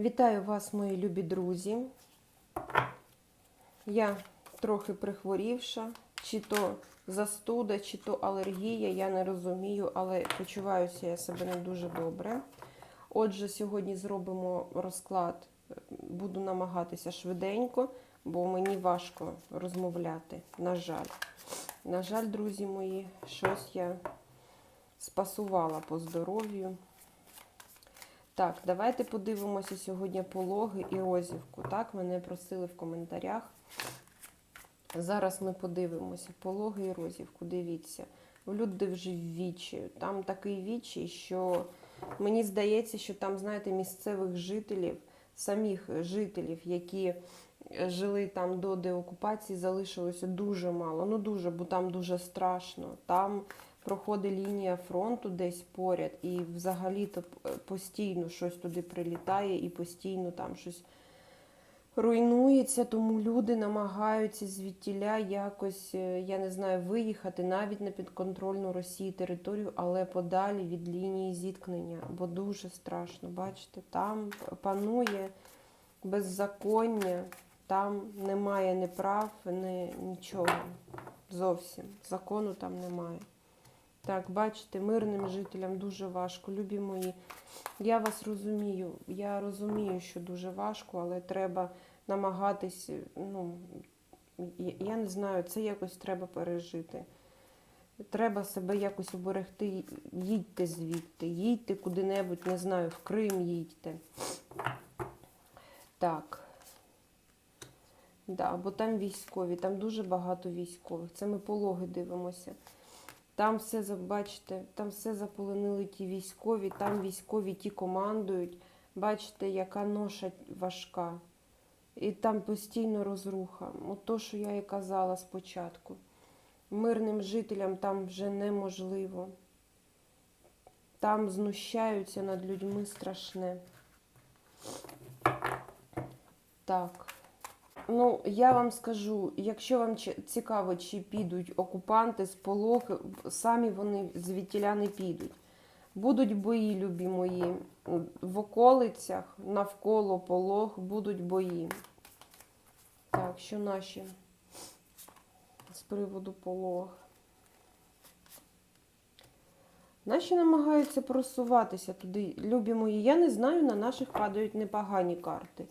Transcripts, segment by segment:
Вітаю вас, мої любі друзі. Я трохи прихворівша, чи то застуда, чи то алергія, я не розумію, але почуваюся я себе не дуже добре. Отже, сьогодні зробимо розклад. Буду намагатися швиденько, бо мені важко розмовляти. На жаль. На жаль, друзі мої, щось я спасувала по здоров'ю. Так, давайте подивимося сьогодні пологи і розівку. Так, мене просили в коментарях. Зараз ми подивимося пологи і розівку. Дивіться, люди вже в вічі. Там такий вічі, що мені здається, що там, знаєте, місцевих жителів, самих жителів, які жили там до деокупації, залишилося дуже мало. Ну дуже, бо там дуже страшно. Там проходить лінія фронту десь поряд, і взагалі-то постійно щось туди прилітає, і постійно там щось руйнується, тому люди намагаються звідтіля якось, е, я не знаю, виїхати навіть на підконтрольну Росії територію, але подалі від лінії зіткнення, бо дуже страшно. Бачите, там панує беззаконня, там немає ні прав, ні нічого. Зовсім закону там немає. Так, бачите, мирним жителям дуже важко. Любі мої, я вас розумію. Я розумію, що дуже важко, але треба намагатись, ну, я- не знаю, це якось треба пережити. Треба себе якось уберегти. Їдьте звідти, їдьте куди-небудь, не знаю, в Крим їдьте. Так. Да, бо там військові, там дуже багато військових. Це ми пологи дивимося. Там все бачите, там все заполонили ті військові, там військові ті командують. Бачите, яка ноша важка. І там постійно розруха. От то, що я і казала спочатку. Мирним жителям там вже неможливо. Там знущаються над людьми страшне. Так. Ну, я вам скажу, якщо вам цікаво, чи підуть окупанти з полог, самі вони звідтіля не підуть. Будуть бої, любі мої, в околицях, навколо полог будуть бої. Так, що наші з приводу полог? Наші намагаються просуватися туди. Любі мої, я не знаю, на наших падають непогані карти.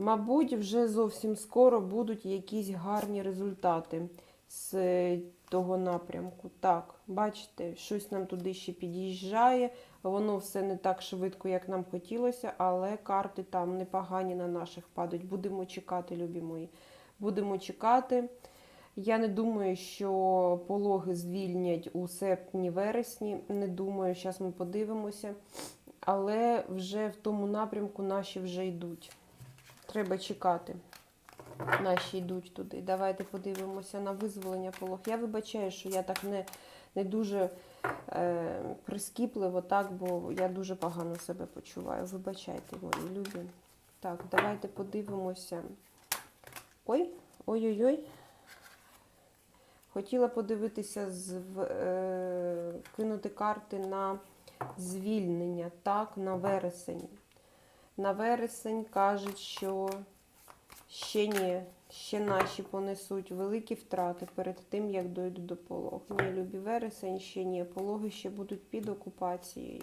Мабуть, вже зовсім скоро будуть якісь гарні результати з е, того напрямку. Так, бачите, щось нам туди ще під'їжджає. Воно все не так швидко, як нам хотілося, але карти там непогані на наших падають. Будемо чекати, любі мої. Будемо чекати. Я не думаю, що пологи звільнять у серпні-вересні. Не думаю, зараз ми подивимося. Але вже в тому напрямку наші вже йдуть. Треба чекати. Наші йдуть туди. Давайте подивимося на визволення полог. Я вибачаю, що я так не, не дуже е, прискіпливо, так, бо я дуже погано себе почуваю. Вибачайте, мої любі. Так, давайте подивимося. Ой, ой-ой-ой. Хотіла подивитися, з, е, кинути карти на звільнення, так, на вересень. На вересень кажуть, що ще ні, ще наші понесуть великі втрати перед тим, як дойдуть до полог. Ні, любі вересень, ще ні. Пологи ще будуть під окупацією.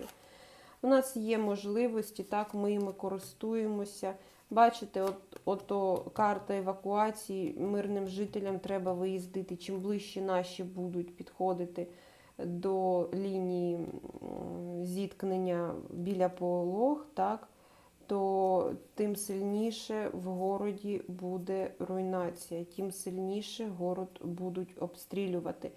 У нас є можливості, так, ми їми користуємося. Бачите, от, ото карта евакуації, мирним жителям треба виїздити. Чим ближче наші будуть підходити до лінії зіткнення біля полог, так, то тим сильніше в городі буде руйнація, тим сильніше город будуть обстрілювати.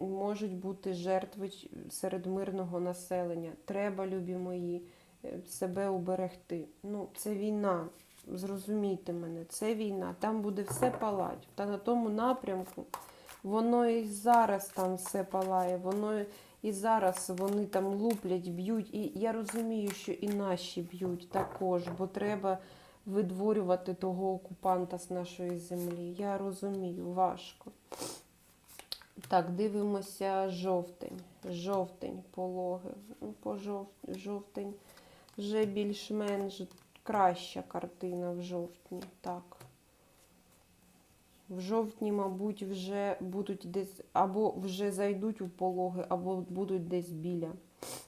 Можуть бути жертви серед мирного населення. Треба, любі мої, е, себе уберегти. Ну, це війна. Зрозумійте мене, це війна. Там буде все палать. Та на тому напрямку воно і зараз там все палає, воно і зараз вони там луплять, б'ють. І я розумію, що і наші б'ють також, бо треба видворювати того окупанта з нашої землі. Я розумію, важко. Так, дивимося жовтень. Жовтень, пологи. Ну, По жов... жовтень Вже більш-менш краща картина в жовтні. Так. В жовтні, мабуть, вже будуть десь або вже зайдуть у пологи, або будуть десь біля.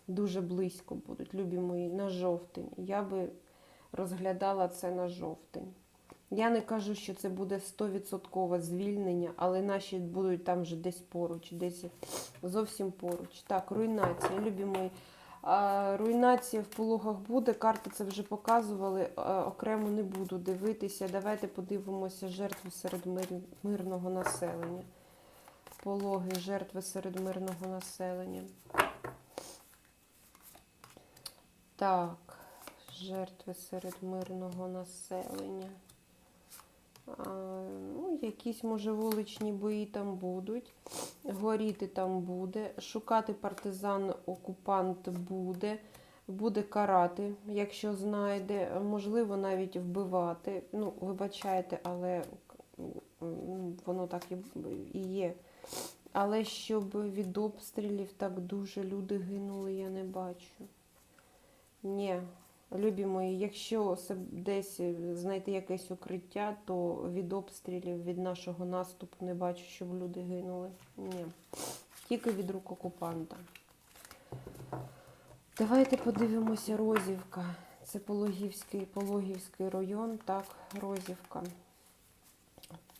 Дуже близько будуть, любі мої, на жовтень. Я би розглядала це на жовтень. Я не кажу, що це буде 100% звільнення, але наші будуть там вже десь поруч, десь зовсім поруч. Так, руйнація, любі мої. Руйнація в пологах буде. Карти це вже показували. окремо не буду дивитися. Давайте подивимося жертви серед мирного населення. Пологи, жертви серед мирного населення. Так, жертви серед мирного населення. А, ну, якісь, може, вуличні бої там будуть. Горіти там буде. Шукати партизан окупант буде. Буде карати, якщо знайде, можливо, навіть вбивати. Ну, вибачайте, але воно так і, є. Але щоб від обстрілів так дуже люди гинули, я не бачу. Ні, любі мої, якщо десь знайти якесь укриття, то від обстрілів, від нашого наступу не бачу, щоб люди гинули. Ні. Тільки від рук окупанта. Давайте подивимося Розівка. Це Пологівський, Пологівський район, так, Розівка.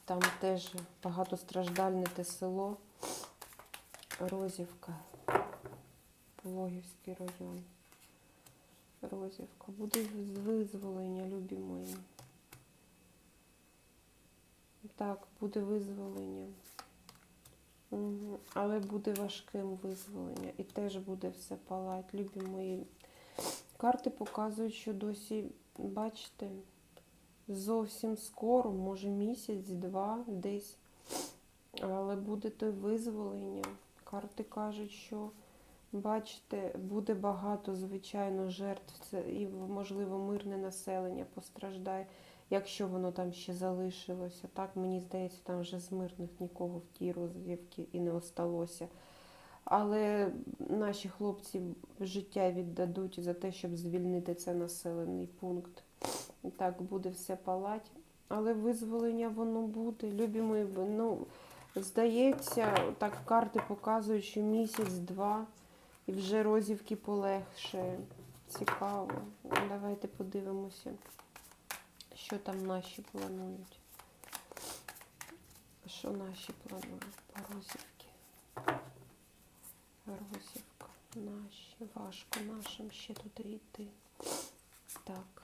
Там теж багатостраждальне те село. Розівка. Пологівський район. Розівка. Буде визволення, любі мої. Так, буде визволення. Але буде важким визволення. І теж буде все палать, любі мої. Карти показують, що досі, бачите, зовсім скоро, може місяць-два десь. Але буде те визволення. Карти кажуть, що, бачите, буде багато, звичайно, жертв. І, можливо, мирне населення постраждає, якщо воно там ще залишилося. Так, мені здається, там вже з мирних нікого в тій розвівці і не осталося. Але наші хлопці життя віддадуть за те, щоб звільнити цей населений пункт. Так буде все палать. Але визволення воно буде. Любі мої, ну, здається, так карти показують, що місяць-два і вже розівки полегше. Цікаво. Давайте подивимося, що там наші планують. Що наші планують по розівки? Розівка. Наші. Важко нашим ще туди йти. Так,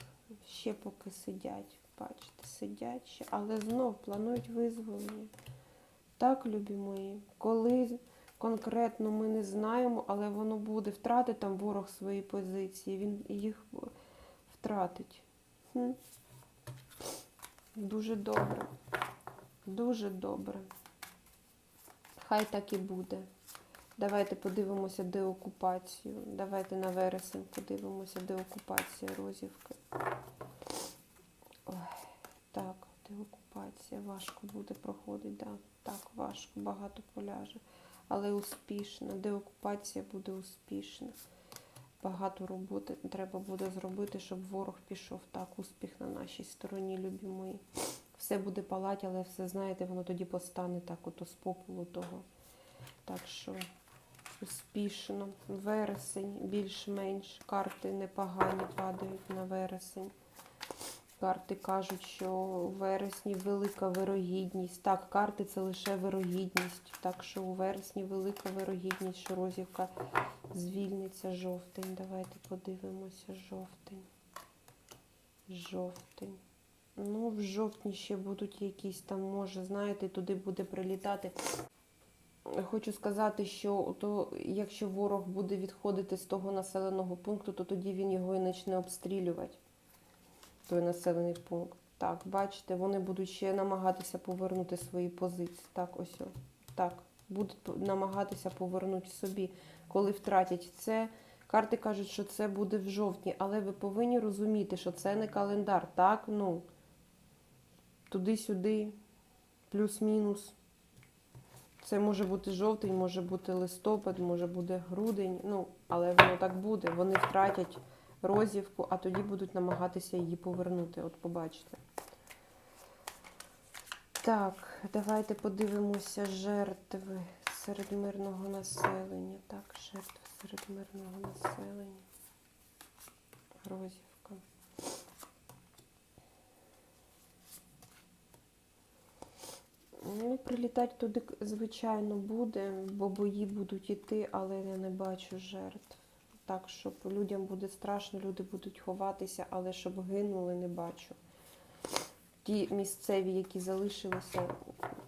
ще поки сидять. Бачите, сидять ще, але знов планують визволення. Так, любі мої, коли конкретно ми не знаємо, але воно буде втратить там ворог свої позиції, він їх втратить. Хм. Дуже добре. Дуже добре. Хай так і буде. Давайте подивимося деокупацію. Давайте на вересень подивимося деокупація Розівки. Ой, так, деокупація. Важко буде проходити, да. так, важко, багато поляже. Але успішно. Деокупація буде успішна. Багато роботи треба буде зробити, щоб ворог пішов так, успіх на нашій стороні, любі мої. Все буде палать, але все, знаєте, воно тоді постане так, ото з попелу того. Так що успішно. Вересень більш-менш. Карти непогані падають на вересень. Карти кажуть, що у вересні велика вирогідність. Так, карти це лише вирогідність. Так що у вересні велика вирогідність, що розівка звільниться жовтень. Давайте подивимося жовтень. Жовтень. Ну, в жовтні ще будуть якісь там, може, знаєте, туди буде прилітати. Хочу сказати, що то, якщо ворог буде відходити з того населеного пункту, то тоді він його і почне обстрілювати, той населений пункт. Так, бачите, вони будуть ще намагатися повернути свої позиції. Так, ось. Так, будуть намагатися повернути собі, коли втратять це. Карти кажуть, що це буде в жовтні, але ви повинні розуміти, що це не календар. Так, ну, туди-сюди, плюс-мінус. Це може бути жовтень, може бути листопад, може бути грудень. Ну, але воно так буде. Вони втратять розівку, а тоді будуть намагатися її повернути. От побачите. Так, давайте подивимося жертви серед мирного населення. Так, жертви серед мирного населення. Розівка. Ну, прилітати туди, звичайно, буде, бо бої будуть іти, але я не бачу жертв. Так, щоб людям буде страшно, люди будуть ховатися, але щоб гинули, не бачу. Ті місцеві, які залишилися,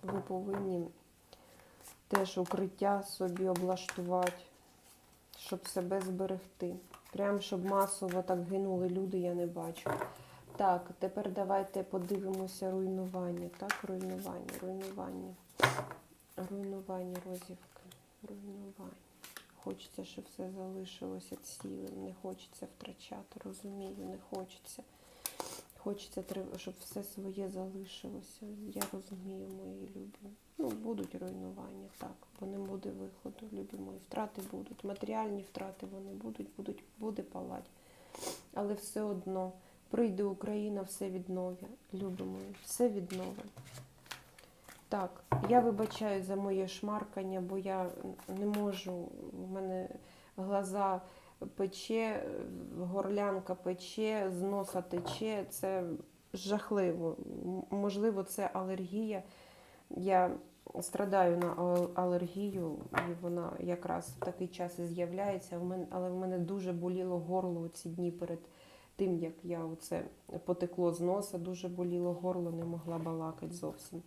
ви повинні теж укриття собі облаштувати, щоб себе зберегти. Прям щоб масово так гинули люди, я не бачу. Так, тепер давайте подивимося руйнування. Так, руйнування, руйнування. Руйнування розівки. Руйнування. Хочеться, щоб все залишилося цілим. Не хочеться втрачати, розумію, не хочеться. Хочеться, щоб все своє залишилося. Я розумію, мої любі. Ну, будуть руйнування, так, бо не буде виходу, любі мої. Втрати будуть, матеріальні втрати вони будуть, будуть буде палати. Але все одно прийде Україна, все відновить, любі мої, все відновить. Так, я вибачаю за моє шмаркання, бо я не можу, в мене глаза пече, горлянка пече, з носа тече. Це жахливо. Можливо, це алергія. Я страдаю на алергію, і вона якраз в такий час і з'являється. Але в мене дуже боліло горло ці дні перед тим, як я оце потекло з носа, дуже боліло горло, не могла балакати зовсім.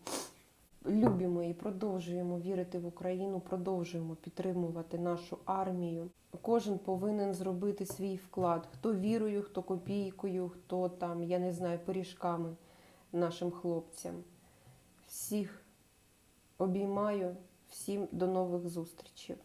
Любі і продовжуємо вірити в Україну, продовжуємо підтримувати нашу армію. Кожен повинен зробити свій вклад. Хто вірою, хто копійкою, хто там, я не знаю, пиріжками нашим хлопцям. Всіх обіймаю, всім до нових зустрічей.